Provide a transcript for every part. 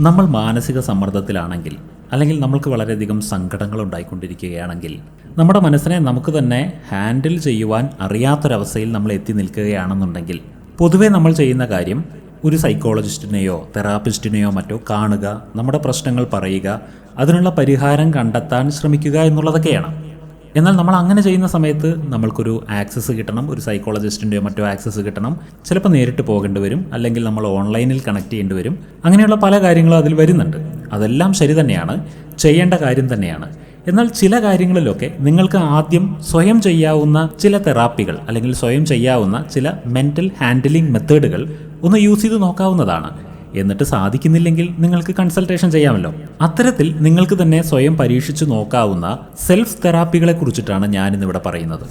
നമ്മൾ മാനസിക സമ്മർദ്ദത്തിലാണെങ്കിൽ അല്ലെങ്കിൽ നമ്മൾക്ക് വളരെയധികം സങ്കടങ്ങൾ ഉണ്ടായിക്കൊണ്ടിരിക്കുകയാണെങ്കിൽ നമ്മുടെ മനസ്സിനെ നമുക്ക് തന്നെ ഹാൻഡിൽ ചെയ്യുവാൻ അറിയാത്തൊരവസ്ഥയിൽ നമ്മൾ എത്തി നിൽക്കുകയാണെന്നുണ്ടെങ്കിൽ പൊതുവെ നമ്മൾ ചെയ്യുന്ന കാര്യം ഒരു സൈക്കോളജിസ്റ്റിനെയോ തെറാപ്പിസ്റ്റിനെയോ മറ്റോ കാണുക നമ്മുടെ പ്രശ്നങ്ങൾ പറയുക അതിനുള്ള പരിഹാരം കണ്ടെത്താൻ ശ്രമിക്കുക എന്നുള്ളതൊക്കെയാണ്. എന്നാൽ നമ്മൾ അങ്ങനെ ചെയ്യുന്ന സമയത്ത് നമ്മൾക്കൊരു ആക്സസ് കിട്ടണം ഒരു സൈക്കോളജിസ്റ്റിന്റെയോ മറ്റോ ആക്സസ് കിട്ടണം. ചിലപ്പോൾ നേരിട്ട് പോകേണ്ടി വരും അല്ലെങ്കിൽ നമ്മൾ ഓൺലൈനിൽ കണക്ട് ചെയ്യേണ്ടി വരും. അങ്ങനെയുള്ള പല കാര്യങ്ങളും അതിൽ വരുന്നുണ്ട്. അതെല്ലാം ശരി തന്നെയാണ് ചെയ്യേണ്ട കാര്യം തന്നെയാണ്. എന്നാൽ ചില കാര്യങ്ങളിലൊക്കെ നിങ്ങൾക്ക് ആദ്യം സ്വയം ചെയ്യാവുന്ന ചില തെറാപ്പികൾ അല്ലെങ്കിൽ സ്വയം ചെയ്യാവുന്ന ചില മെന്റൽ ഹാൻഡിലിംഗ് മെത്തേഡുകൾ ഒന്ന് യൂസ് ചെയ്ത് നോക്കാവുന്നതാണ്. എന്നിട്ട് സാധിക്കുന്നില്ലെങ്കിൽ നിങ്ങൾക്ക് കൺസൾട്ടേഷൻ ചെയ്യാമല്ലോ. അത്തരത്തിൽ നിങ്ങൾക്ക് തന്നെ സ്വയം പരീക്ഷിച്ചു നോക്കാവുന്ന സെൽഫ് തെറാപ്പികളെ കുറിച്ചിട്ടാണ് ഞാനിന്നിവിടെ പറയുന്നത്.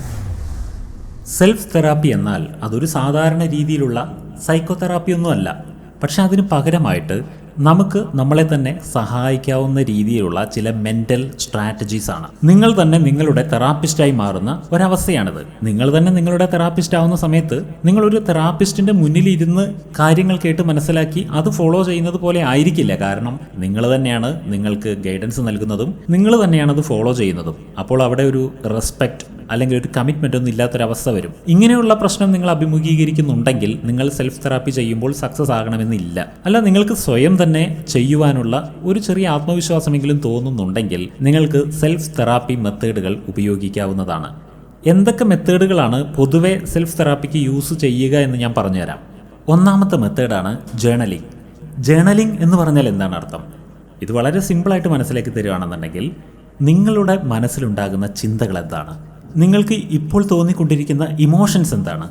സെൽഫ് തെറാപ്പി എന്നാൽ അതൊരു സാധാരണ രീതിയിലുള്ള സൈക്കോതെറാപ്പി ഒന്നുമല്ല. പക്ഷെ അതിന് പകരമായിട്ട് നമുക്ക് നമ്മളെ തന്നെ സഹായിക്കാവുന്ന രീതിയിലുള്ള ചില മെന്റൽ സ്ട്രാറ്റജീസ് ആണ്. നിങ്ങൾ തന്നെ നിങ്ങളുടെ തെറാപ്പിസ്റ്റായി മാറുന്ന ഒരവസ്ഥയാണിത്. നിങ്ങൾ തന്നെ നിങ്ങളുടെ തെറാപ്പിസ്റ്റ് ആവുന്ന സമയത്ത് നിങ്ങൾ തെറാപ്പിസ്റ്റിന്റെ മുന്നിൽ ഇരുന്ന് കാര്യങ്ങൾ കേട്ട് മനസ്സിലാക്കി അത് ഫോളോ ചെയ്യുന്നത് പോലെ ആയിരിക്കില്ല. കാരണം നിങ്ങൾ തന്നെയാണ് നിങ്ങൾക്ക് ഗൈഡൻസ് നൽകുന്നതും നിങ്ങൾ തന്നെയാണ് അത് ഫോളോ ചെയ്യുന്നതും. അപ്പോൾ അവിടെ ഒരു റെസ്പെക്റ്റ് അല്ലെങ്കിൽ ഒരു കമ്മിറ്റ്മെന്റ് ഒന്നും ഇല്ലാത്തൊരവസ്ഥ വരും. ഇങ്ങനെയുള്ള പ്രശ്നം നിങ്ങൾ അഭിമുഖീകരിക്കുന്നുണ്ടെങ്കിൽ നിങ്ങൾ സെൽഫ് തെറാപ്പി ചെയ്യുമ്പോൾ സക്സസ് ആകണമെന്നില്ല. അല്ല നിങ്ങൾക്ക് സ്വയം തന്നെ ചെയ്യുവാനുള്ള ഒരു ചെറിയ ആത്മവിശ്വാസമെങ്കിലും തോന്നുന്നുണ്ടെങ്കിൽ നിങ്ങൾക്ക് സെൽഫ് തെറാപ്പി മെത്തേഡുകൾ ഉപയോഗിക്കാവുന്നതാണ്. എന്തൊക്കെ മെത്തേഡുകളാണ് പൊതുവെ സെൽഫ് തെറാപ്പിക്ക് യൂസ് ചെയ്യുക എന്ന് ഞാൻ പറഞ്ഞുതരാം. ഒന്നാമത്തെ മെത്തേഡാണ് ജേണലിംഗ് ജേണലിംഗ് എന്ന് പറഞ്ഞാൽ എന്താണ് അർത്ഥം? ഇത് വളരെ സിമ്പിളായിട്ട് മനസ്സിലാക്കി തരികയാണെന്നുണ്ടെങ്കിൽ നിങ്ങളുടെ മനസ്സിലുണ്ടാകുന്ന ചിന്തകൾ എന്താണ്? നിങ്ങൾക്ക് ഇപ്പോൾ തോന്നിക്കൊണ്ടിരിക്കുന്ന ഇമോഷൻസ് എന്താണ്?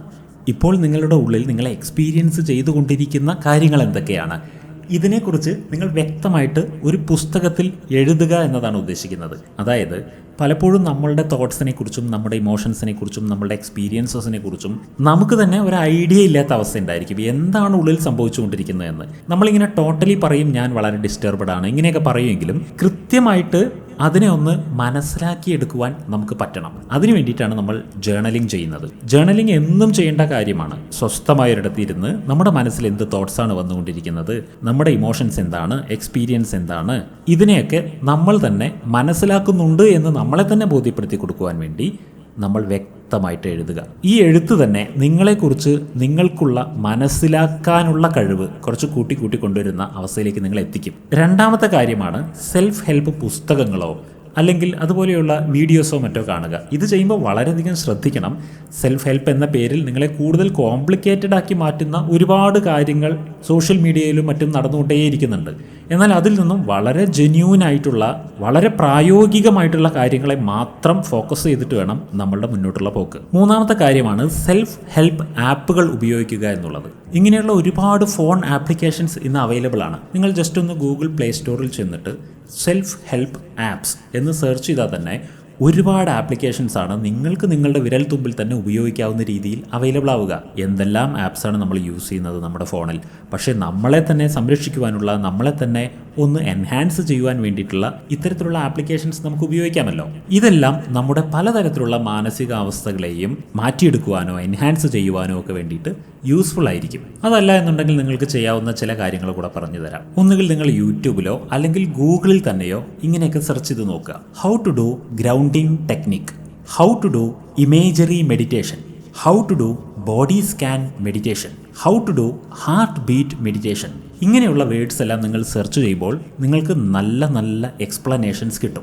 ഇപ്പോൾ നിങ്ങളുടെ ഉള്ളിൽ നിങ്ങളെ എക്സ്പീരിയൻസ് ചെയ്തുകൊണ്ടിരിക്കുന്ന കാര്യങ്ങൾ എന്തൊക്കെയാണ്? ഇതിനെക്കുറിച്ച് നിങ്ങൾ വ്യക്തമായിട്ട് ഒരു പുസ്തകത്തിൽ എഴുതുക എന്നതാണ് ഉദ്ദേശിക്കുന്നത്. അതായത് പലപ്പോഴും നമ്മളുടെ തോട്ട്സിനെ കുറിച്ചും നമ്മുടെ ഇമോഷൻസിനെ കുറിച്ചും നമ്മുടെ എക്സ്പീരിയൻസസിനെ കുറിച്ചും നമുക്ക് തന്നെ ഒരു ഐഡിയ ഇല്ലാത്ത അവസ്ഥ ഉണ്ടായിരിക്കും. എന്താണ് ഉള്ളിൽ സംഭവിച്ചുകൊണ്ടിരിക്കുന്നതെന്ന് നമ്മളിങ്ങനെ ടോട്ടലി പറയും ഞാൻ വളരെ ഡിസ്റ്റർബ്ഡ് ആണ്. ഇങ്ങനെയൊക്കെ പറയുമെങ്കിലും കൃത്യമായിട്ട് അതിനെ ഒന്ന് മനസ്സിലാക്കിയെടുക്കുവാൻ നമുക്ക് പറ്റണം. അതിനു വേണ്ടിയിട്ടാണ് നമ്മൾ ജേണലിംഗ് ചെയ്യുന്നത്. ജേണലിംഗ് എന്നും ചെയ്യേണ്ട കാര്യമാണ്. സ്വസ്ഥമായൊരിടത്ത് ഇരുന്ന് നമ്മുടെ മനസ്സിൽ എന്ത് തോട്ട്സാണ് വന്നുകൊണ്ടിരിക്കുന്നത് നമ്മുടെ ഇമോഷൻസ് എന്താണ് എക്സ്പീരിയൻസ് എന്താണ് ഇതിനെയൊക്കെ നമ്മൾ തന്നെ മനസ്സിലാക്കുന്നുണ്ട് എന്ന് നമ്മളെ തന്നെ ബോധ്യപ്പെടുത്തി കൊടുക്കുവാൻ വേണ്ടി നമ്മൾ വ്യക്തമായിട്ട് എഴുതുക. ഈ എഴുത്ത് തന്നെ നിങ്ങളെക്കുറിച്ച് നിങ്ങൾക്കുള്ള മനസ്സിലാക്കാനുള്ള കഴിവ് കുറച്ച് കൂട്ടി കൂട്ടി കൊണ്ടുവരുന്ന അവസ്ഥയിലേക്ക് നിങ്ങൾ എത്തിക്കും രണ്ടാമത്തെ കാര്യമാണ് സെൽഫ് ഹെൽപ്പ് പുസ്തകങ്ങളോ അല്ലെങ്കിൽ അതുപോലെയുള്ള വീഡിയോസോ മറ്റോ കാണുക. ഇത് ചെയ്യുമ്പോൾ വളരെയധികം ശ്രദ്ധിക്കണം. സെൽഫ് ഹെൽപ്പ് എന്ന പേരിൽ നിങ്ങളെ കൂടുതൽ കോംപ്ലിക്കേറ്റഡ് ആക്കി മാറ്റുന്ന ഒരുപാട് കാര്യങ്ങൾ സോഷ്യൽ മീഡിയയിലും മറ്റും നടന്നുകൊണ്ടേയിരിക്കുന്നുണ്ട്. എന്നാൽ അതിൽ നിന്നും വളരെ ജെന്യൂൻ ആയിട്ടുള്ള വളരെ പ്രായോഗികമായിട്ടുള്ള കാര്യങ്ങളെ മാത്രം ഫോക്കസ് ചെയ്തിട്ട് വേണം നമ്മളുടെ മുന്നോട്ടുള്ള പോക്ക്. മൂന്നാമത്തെ കാര്യമാണ് സെൽഫ് ഹെൽപ്പ് ആപ്പുകൾ ഉപയോഗിക്കുക എന്നുള്ളത്. ഇങ്ങനെയുള്ള ഒരുപാട് ഫോൺ ആപ്ലിക്കേഷൻസ് ഇന്ന് അവൈലബിൾ ആണ്. നിങ്ങൾ ജസ്റ്റ് ഒന്ന് ഗൂഗിൾ പ്ലേ സ്റ്റോറിൽ ചെന്നിട്ട് സെൽഫ് ഹെൽപ്പ് ആപ്സ് എന്ന് സെർച്ച് ചെയ്താൽ തന്നെ ഒരുപാട് ആപ്ലിക്കേഷൻസ് ആണ് നിങ്ങൾക്ക് നിങ്ങളുടെ വിരൽ തുമ്പിൽ തന്നെ ഉപയോഗിക്കാവുന്ന രീതിയിൽ അവൈലബിൾ ആവുക. എന്തെല്ലാം ആപ്സാണ് നമ്മൾ യൂസ് ചെയ്യുന്നത് നമ്മുടെ ഫോണിൽ പക്ഷേ നമ്മളെ തന്നെ സംരക്ഷിക്കുവാനുള്ള നമ്മളെ തന്നെ ഒന്ന് എൻഹാൻസ് ചെയ്യുവാൻ വേണ്ടിയിട്ടുള്ള ഇത്തരത്തിലുള്ള ആപ്ലിക്കേഷൻസ് നമുക്ക് ഉപയോഗിക്കാമല്ലോ. ഇതെല്ലാം നമ്മുടെ പലതരത്തിലുള്ള മാനസികാവസ്ഥകളെയും മാറ്റിയെടുക്കുവാനോ എൻഹാൻസ് ചെയ്യുവാനോ ഒക്കെ വേണ്ടിയിട്ട് യൂസ്ഫുൾ ആയിരിക്കും. അതല്ല എന്നുണ്ടെങ്കിൽ നിങ്ങൾക്ക് ചെയ്യാവുന്ന ചില കാര്യങ്ങൾ കൂടെ പറഞ്ഞു തരാം. ഒന്നുകിൽ നിങ്ങൾ യൂട്യൂബിലോ അല്ലെങ്കിൽ ഗൂഗിളിൽ തന്നെയോ ഇങ്ങനെയൊക്കെ സെർച്ച് ചെയ്ത് നോക്കുക. How to do grounding technique how to do imagery meditation how to do body scan meditation how to do heart beat meditation ഇങ്ങനെയുള്ള വേർഡ്സ് എല്ലാം നിങ്ങൾ സെർച്ച് ചെയ്യുമ്പോൾ നിങ്ങൾക്ക് നല്ല നല്ല എക്സ്പ്ലനേഷൻസ് കിട്ടും.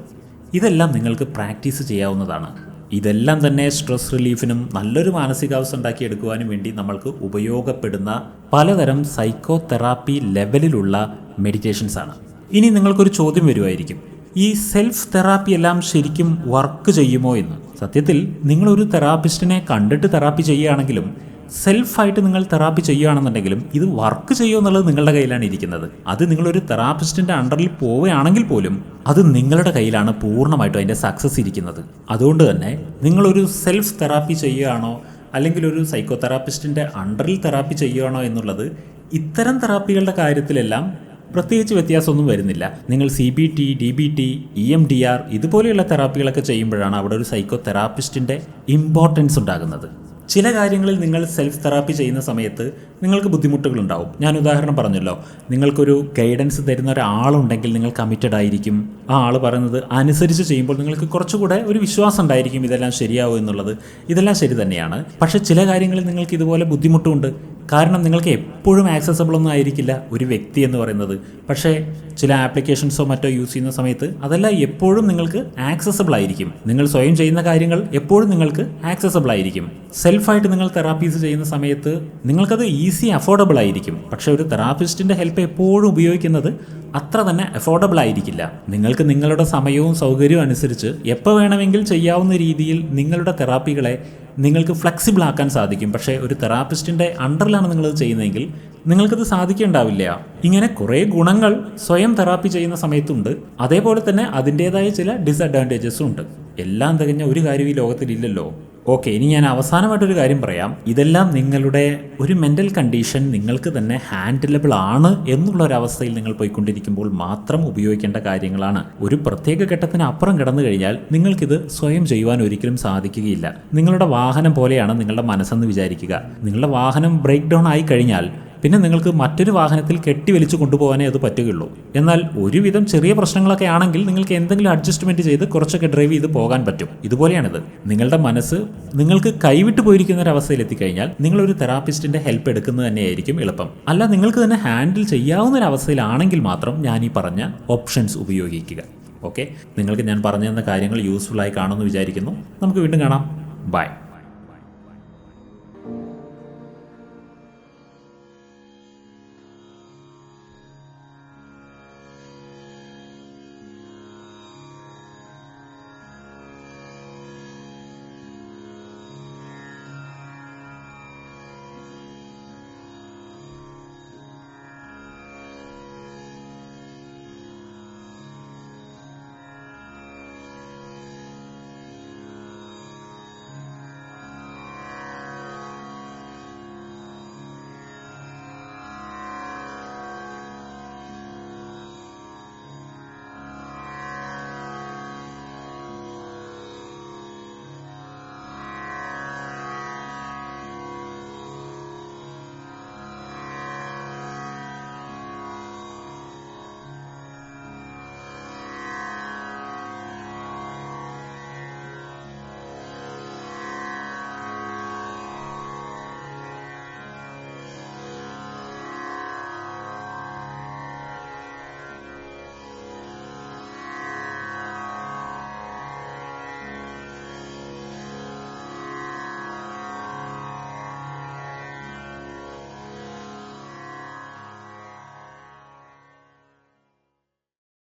ഇതെല്ലാം നിങ്ങൾക്ക് പ്രാക്ടീസ് ചെയ്യാവുന്നതാണ്. ഇതെല്ലാം തന്നെ സ്ട്രെസ് റിലീഫിനും നല്ലൊരു മാനസികാവസ്ഥ ഉണ്ടാക്കിയെടുക്കുവാനും വേണ്ടി നമ്മൾക്ക് ഉപയോഗപ്പെടുന്ന പലതരം സൈക്കോതെറാപ്പി ലെവലിലുള്ള മെഡിറ്റേഷൻസ് ആണ്. ഇനി നിങ്ങൾക്കൊരു ചോദ്യം വരുമായിരിക്കും ഈ സെൽഫ് തെറാപ്പി എല്ലാം ശരിക്കും വർക്ക് ചെയ്യുമോ എന്ന്? സത്യത്തിൽ നിങ്ങളൊരു തെറാപ്പിസ്റ്റിനെ കണ്ടിട്ട് തെറാപ്പി ചെയ്യുകയാണെങ്കിലും സെൽഫായിട്ട് നിങ്ങൾ തെറാപ്പി ചെയ്യുകയാണെന്നുണ്ടെങ്കിലും ഇത് വർക്ക് ചെയ്യുമോ എന്നുള്ളത് നിങ്ങളുടെ കയ്യിലാണ് ഇരിക്കുന്നത്. അത് നിങ്ങളൊരു തെറാപ്പിസ്റ്റിന്റെ അണ്ടറിൽ പോവുകയാണെങ്കിൽ പോലും അത് നിങ്ങളുടെ കയ്യിലാണ് പൂർണമായിട്ടും അതിന്റെ സക്സസ് ഇരിക്കുന്നത്. അതുകൊണ്ട് തന്നെ നിങ്ങളൊരു സെൽഫ് തെറാപ്പി ചെയ്യുകയാണോ അല്ലെങ്കിൽ ഒരു സൈക്കോ തെറാപ്പിസ്റ്റിന്റെ അണ്ടറിൽ തെറാപ്പി ചെയ്യുകയാണോ എന്നുള്ളത് ഇത്തരം തെറാപ്പികളുടെ കാര്യത്തിലെല്ലാം പ്രത്യേകിച്ച് വ്യത്യാസമൊന്നും വരുന്നില്ല. നിങ്ങൾ C B T D B T E M D R ഇതുപോലെയുള്ള തെറാപ്പികളൊക്കെ ചെയ്യുമ്പോഴാണ് അവിടെ ഒരു സൈക്കോ തെറാപ്പിസ്റ്റിന്റെ ഇമ്പോർട്ടൻസ് ഉണ്ടാകുന്നത്. ചില കാര്യങ്ങളിൽ നിങ്ങൾ സെൽഫ് തെറാപ്പി ചെയ്യുന്ന സമയത്ത് നിങ്ങൾക്ക് ബുദ്ധിമുട്ടുകളുണ്ടാവും. ഞാൻ ഉദാഹരണം പറഞ്ഞല്ലോ. നിങ്ങൾക്കൊരു ഗൈഡൻസ് തരുന്ന ഒരാളുണ്ടെങ്കിൽ നിങ്ങൾ കമ്മിറ്റഡ് ആയിരിക്കും. ആ ആൾ പറയുന്നത് അനുസരിച്ച് ചെയ്യുമ്പോൾ നിങ്ങൾക്ക് കുറച്ചുകൂടെ ഒരു വിശ്വാസം ഉണ്ടായിരിക്കും ഇതെല്ലാം ശരിയാവും എന്നുള്ളത്. ഇതെല്ലാം ശരി തന്നെയാണ്. പക്ഷേ ചില കാര്യങ്ങളിൽ നിങ്ങൾക്ക് ഇതുപോലെ ബുദ്ധിമുട്ടുമുണ്ട് കാരണം നിങ്ങൾക്ക് എപ്പോഴും ആക്സസബിൾ ഒന്നും ആയിരിക്കില്ല ഒരു വ്യക്തി എന്ന് പറയുന്നത്. പക്ഷേ ചില ആപ്ലിക്കേഷൻസോ മറ്റോ യൂസ് ചെയ്യുന്ന സമയത്ത് അതെല്ലാം എപ്പോഴും നിങ്ങൾക്ക് ആക്സസബിൾ ആയിരിക്കും. നിങ്ങൾ സ്വയം ചെയ്യുന്ന കാര്യങ്ങൾ എപ്പോഴും നിങ്ങൾക്ക് ആക്സസബിൾ ആയിരിക്കും. സെൽഫായിട്ട് നിങ്ങൾ തെറാപ്പീസ് ചെയ്യുന്ന സമയത്ത് നിങ്ങൾക്കത് ഈസി അഫോർഡബിൾ ആയിരിക്കും. പക്ഷേ ഒരു തെറാപ്പിസ്റ്റിന്റെ ഹെൽപ്പ് എപ്പോഴും ഉപയോഗിക്കുന്നത് അത്ര തന്നെ അഫോർഡബിൾ ആയിരിക്കില്ല. നിങ്ങൾക്ക് നിങ്ങളുടെ സമയവും സൗകര്യവും അനുസരിച്ച് എപ്പോൾ വേണമെങ്കിൽ ചെയ്യാവുന്ന രീതിയിൽ നിങ്ങളുടെ തെറാപ്പികളെ നിങ്ങൾക്ക് ഫ്ലെക്സിബിൾ ആക്കാൻ സാധിക്കും. പക്ഷേ ഒരു തെറാപ്പിസ്റ്റിന്റെ അണ്ടറിലാണ് നിങ്ങളത് ചെയ്യുന്നതെങ്കിൽ നിങ്ങൾക്കത് സാധിക്കേണ്ടാവില്ല. ഇങ്ങനെ കുറേ ഗുണങ്ങൾ സ്വയം തെറാപ്പി ചെയ്യുന്ന സമയത്തുണ്ട്. അതേപോലെ തന്നെ അതിന്റേതായ ചില ഡിസഡ്വാന്റേജസും ഉണ്ട്. എല്ലാം തികഞ്ഞ ഒരു കാര്യം ഈ ലോകത്തിലില്ലല്ലോ ഓക്കെ ഇനി ഞാൻ അവസാനമായിട്ടൊരു കാര്യം പറയാം. ഇതെല്ലാം നിങ്ങളുടെ ഒരു മെന്റൽ കണ്ടീഷൻ നിങ്ങൾക്ക് തന്നെ ഹാൻഡിലബിൾ ആണ് എന്നുള്ള ഒരു അവസ്ഥയിൽ നിങ്ങൾ പോയിക്കൊണ്ടിരിക്കുമ്പോൾ മാത്രം ഉപയോഗിക്കേണ്ട കാര്യങ്ങളാണ്. ഒരു പ്രത്യേക ഘട്ടത്തിന് അപ്പുറം കിടന്നു കഴിഞ്ഞാൽ നിങ്ങൾക്കിത് സ്വയം ചെയ്യുവാൻ ഒരിക്കലും സാധിക്കുകയില്ല. നിങ്ങളുടെ വാഹനം പോലെയാണ് നിങ്ങളുടെ മനസ്സെന്ന് വിചാരിക്കുക. നിങ്ങളുടെ വാഹനം ബ്രേക്ക് ഡൗൺ ആയി കഴിഞ്ഞാൽ പിന്നെ നിങ്ങൾക്ക് മറ്റൊരു വാഹനത്തിൽ കെട്ടി വലിച്ചു കൊണ്ടുപോകാനേ അത് പറ്റുകയുള്ളൂ. എന്നാൽ ഒരുവിധം ചെറിയ പ്രശ്നങ്ങളൊക്കെ ആണെങ്കിൽ നിങ്ങൾക്ക് എന്തെങ്കിലും അഡ്ജസ്റ്റ്മെന്റ് ചെയ്ത് കുറച്ചൊക്കെ ഡ്രൈവ് ചെയ്ത് പോകാൻ പറ്റും. ഇതുപോലെയാണിത്. നിങ്ങളുടെ മനസ്സ് നിങ്ങൾക്ക് കൈവിട്ടു പോയിരിക്കുന്ന ഒരു അവസ്ഥയിൽ എത്തിക്കഴിഞ്ഞാൽ നിങ്ങൾ ഒരു തെറാപ്പിസ്റ്റിന്റെ ഹെൽപ്പ് എടുക്കുന്നത് തന്നെയായിരിക്കും എളുപ്പം. അല്ല നിങ്ങൾക്ക് തന്നെ ഹാൻഡിൽ ചെയ്യാവുന്ന ഒരു അവസ്ഥയിലാണെങ്കിൽ മാത്രം ഞാൻ ഈ പറഞ്ഞ ഓപ്ഷൻസ് ഉപയോഗിക്കുക. ഓക്കെ നിങ്ങൾക്ക് ഞാൻ പറഞ്ഞു തന്ന കാര്യങ്ങൾ യൂസ്ഫുൾ ആയി കാണുമെന്ന് വിചാരിക്കുന്നു. നമുക്ക് വീണ്ടും കാണാം. ബൈ